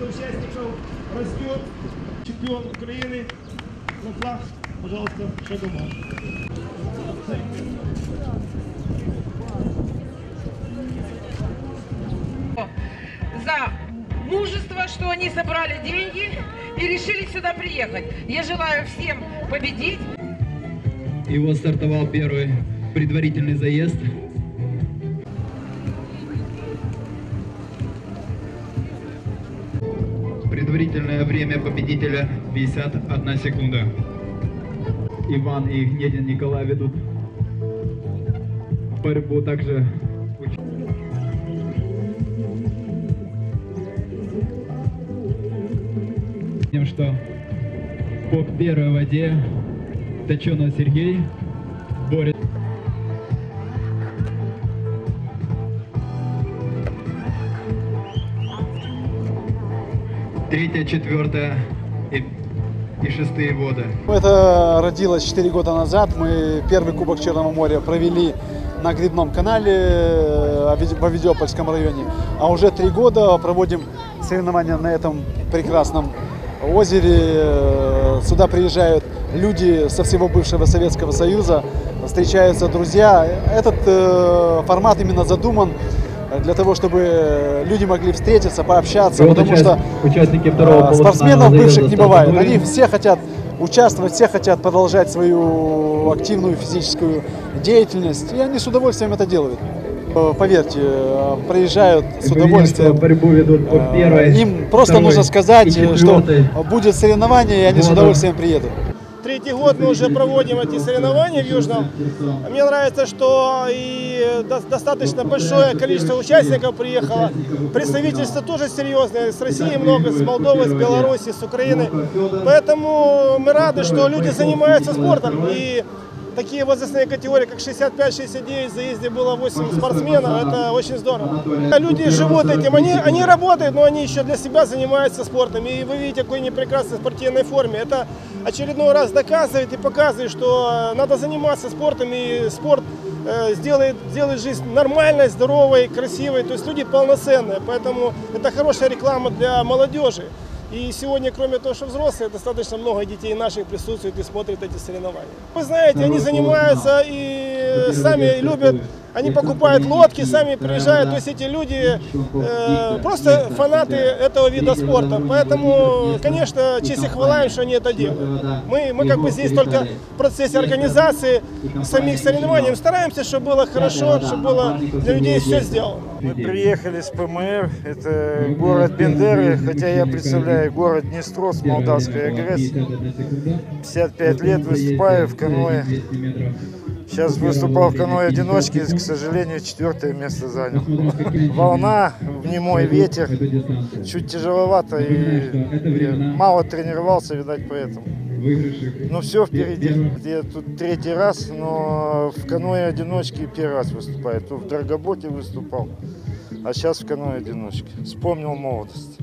количество участников растет. Чемпион Украины флаг, пожалуйста, Шагомар. за мужество, что они собрали деньги и решили сюда приехать. Я желаю всем победить. И вот стартовал первый предварительный заезд. Предварительное время победителя 51 секунда. Иван и Гнедин Николай ведут борьбу также Видим, что по первой воде Точенов Сергей Третья, четвертая и, и шестые воды. Это родилось 4 года назад. Мы первый Кубок Черного моря провели на Грибном канале э, в Авидиопольском районе. А уже три года проводим соревнования на этом прекрасном озере. Э, Сюда приезжают люди со всего бывшего Советского Союза, встречаются друзья. Этот э, формат именно задуман для того, чтобы люди могли встретиться, пообщаться, Вот потому что участники второго а, полуфинала спортсменов бывших не «Стартап бывает. Моря». Они все хотят участвовать, все хотят продолжать свою активную физическую деятельность, и они с удовольствием это делают. Э, Поверьте, э, приезжают с удовольствием. борьбу ведут Э, первой, Им просто второй нужно сказать, э, что будет соревнование, и они с удовольствием приедут. Третий год мы уже проводим эти соревнования в Южном. Мне нравится, что и до- достаточно большое количество участников приехало. Представительство тоже серьезное. С России много, с Молдовы, с Беларуси, с Украины. Поэтому мы рады, что люди занимаются спортом. И такие возрастные категории, как 65-69, в заезде было 8 спортсменов, это очень здорово. Люди живут этим, они, они работают, но они еще для себя занимаются спортом. И вы видите, какой они прекрасной спортивной форме. Это очередной раз доказывает и показывает, что надо заниматься спортом, и спорт э, сделает, сделает жизнь нормальной, здоровой, красивой. То есть люди полноценные, поэтому это хорошая реклама для молодежи. И сегодня, кроме того, что взрослые, достаточно много детей наших присутствует и смотрят эти соревнования. Вы знаете, они занимаются и сами любят, они покупают лодки, сами приезжают. То есть эти люди э, просто фанаты этого вида спорта. Поэтому, конечно, честь и хвала им, что они это делают. Мы, мы как бы здесь только в процессе организации самих соревнований стараемся, чтобы было хорошо, чтобы было для людей все сделано. Мы приехали с ПМР, это город Бендеры, хотя я представляю город Днестро с молдавской агрессией. 55 лет выступаю в каное. Сейчас выступал в каное одиночки, к сожалению, четвертое место занял. Волна, немой ветер, чуть тяжеловато и я мало тренировался, видать, поэтому. Но все впереди. Я тут третий раз, но в каное одиночки первый раз выступаю. То в Драгоботе выступал, а сейчас в каное одиночки. Вспомнил молодость.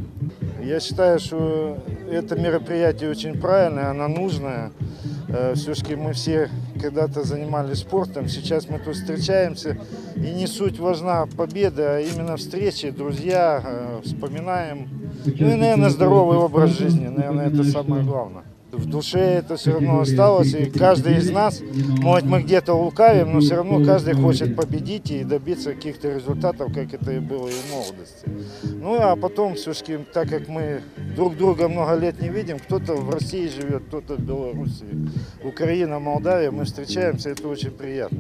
Я считаю, что это мероприятие очень правильное, оно нужное. Все-таки мы все когда-то занимались спортом, сейчас мы тут встречаемся, и не суть важна победа, а именно встречи, друзья, э, вспоминаем. Ну и, наверное, здоровый образ жизни, наверное, это самое главное. В душе это все равно осталось, и каждый из нас, может, мы где-то лукавим, но все равно каждый хочет победить и добиться каких-то результатов, как это и было и в молодости. Ну а потом, все-таки, так как мы друг друга много лет не видим, кто-то в России живет, кто-то в Беларуси, Украина, Молдавия, мы встречаемся, это очень приятно,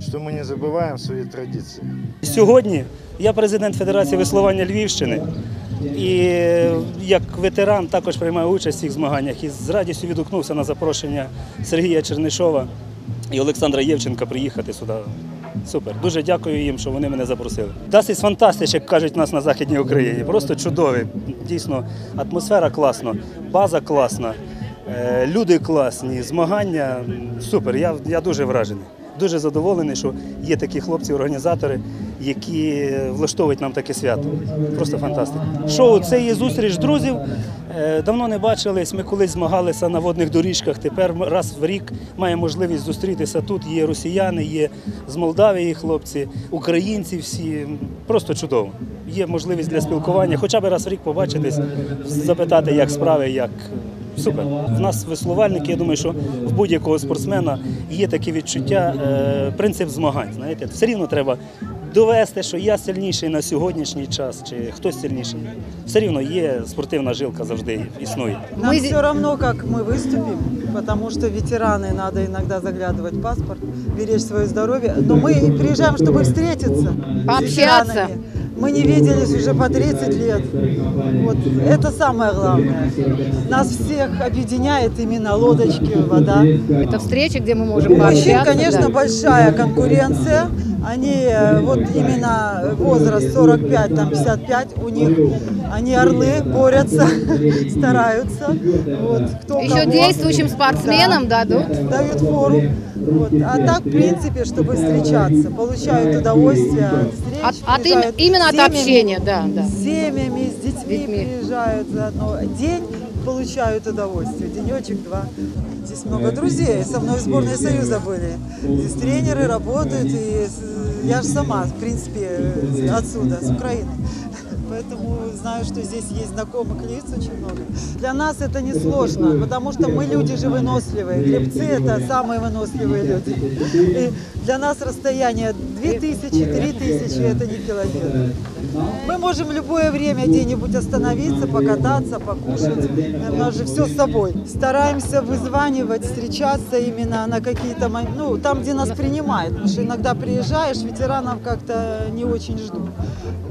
что мы не забываем свои традиции. Сьогодні я президент Федерації веслування Львівщини. І як ветеран також приймаю участь в цих змаганнях і з радістю відгукнувся на запрошення Сергія Чернишова і Олександра Євченка приїхати сюди. Супер. Дуже дякую їм, що вони мене запросили. Дасить фантастич, як кажуть нас на Західній Україні. Просто чудовий. Дійсно, атмосфера класна, база класна, е, люди класні, змагання супер. Я, я дуже вражений. Дуже задоволений, що є такі хлопці-організатори, які влаштовують нам таке свято. Просто фантастика. Шоу це є зустріч друзів. Е, Давно не бачились. Ми колись змагалися на водних доріжках. Тепер раз в рік маємо можливість зустрітися. Тут є росіяни, є з Молдавії хлопці, українці всі. Просто чудово. Є можливість для спілкування, хоча б раз в рік побачитись, запитати, як справи, як Супер. В нас веслувальники, я думаю, що в будь-якого спортсмена є таке відчуття, е, принцип змагань. Знаєте, все рівно треба довести, що я сильніший на сьогоднішній час, чи хтось сильніший. Все рівно є спортивна жилка завжди існує. Нам Мы зи- все равно, как мы выступим, потому что ветераны надо иногда заглядывать в паспорт, беречь свое здоровье. Но мы приезжаем, чтобы встретиться. с Пообщаться. ветеранами. Мы не виделись уже по 30 лет. Вот это самое главное. Нас всех объединяет именно лодочки, вода. Это встреча, где мы можем У мужчин, пообщаться. конечно, да. большая конкуренция. Они э, вот именно возраст 45, там 55 у них, они орлы борются, стараются. Вот, кто Еще кого. действующим спортсменам дадут. дают фору. Вот. А так, в принципе, чтобы встречаться, получают удовольствие от встреч. От- от им- именно от семьями, общения, да, да. С семьями, с детьми, детьми. приезжают заодно. День получают удовольствие, денечек-два. Здесь много друзей, со мной в сборной Союза были. Здесь тренеры работают, и я же сама, в принципе, отсюда, с Украины. Поэтому знаю, что здесь есть знакомых лиц очень много. Для нас это не сложно, потому что мы люди же выносливые. Гребцы – это самые выносливые люди. И для нас расстояние 2000-3000 – это не километр. Мы можем любое время где-нибудь остановиться, покататься, покушать. У нас же все с собой. Стараемся вызванивать, встречаться именно на какие-то моменты, ну, там, где нас принимают. Потому что иногда приезжаешь, ветеранов как-то не очень ждут.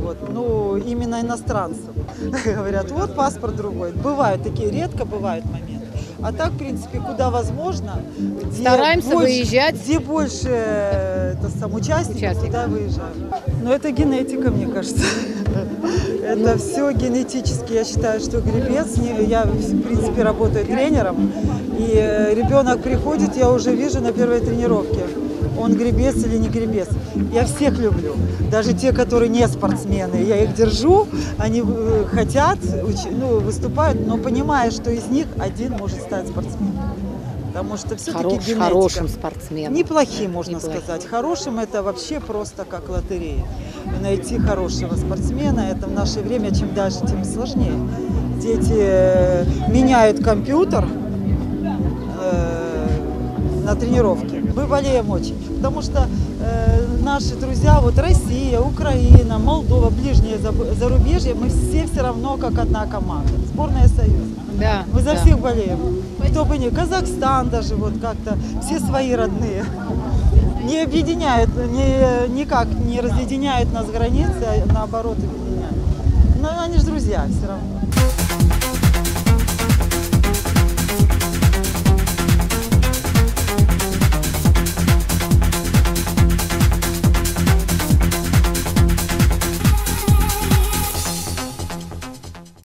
Вот, ну, именно иностранцев. Говорят, вот паспорт другой. Бывают такие, редко бывают моменты. А так, в принципе, куда возможно, где Стараемся выезжать. где больше э, это, сам, участников, Участников. туда выезжаем. Но это генетика, мне кажется. Это все генетически. Я считаю, что гребец, я в принципе работаю тренером, и э, ребенок приходит, я уже вижу на первой тренировке, он гребец или не гребец. Я всех люблю, даже те, которые не спортсмены. Я их держу, они э, хотят, ну, выступают, но понимая, что из них один может стать спортсменом. Потому что все-таки Хорош- генетика. хорошим спортсменом. Неплохим, можно Неплохим. сказать. Хорошим это вообще просто как лотерея. Найти хорошего спортсмена, это в наше время, чем дальше, тем сложнее. Дети э, меняют компьютер э, на тренировке. Мы болеем очень, потому что э, наши друзья, вот Россия, Украина, Молдова, ближние заб- зарубежье, мы все все равно как одна команда. Сборная Союза. Да, Мы за да. всех болеем. Кто бы ни, Казахстан даже вот как-то, все свои родные. Не объединяют, не, никак не разъединяют нас границы, а наоборот объединяют. Но они же друзья все равно.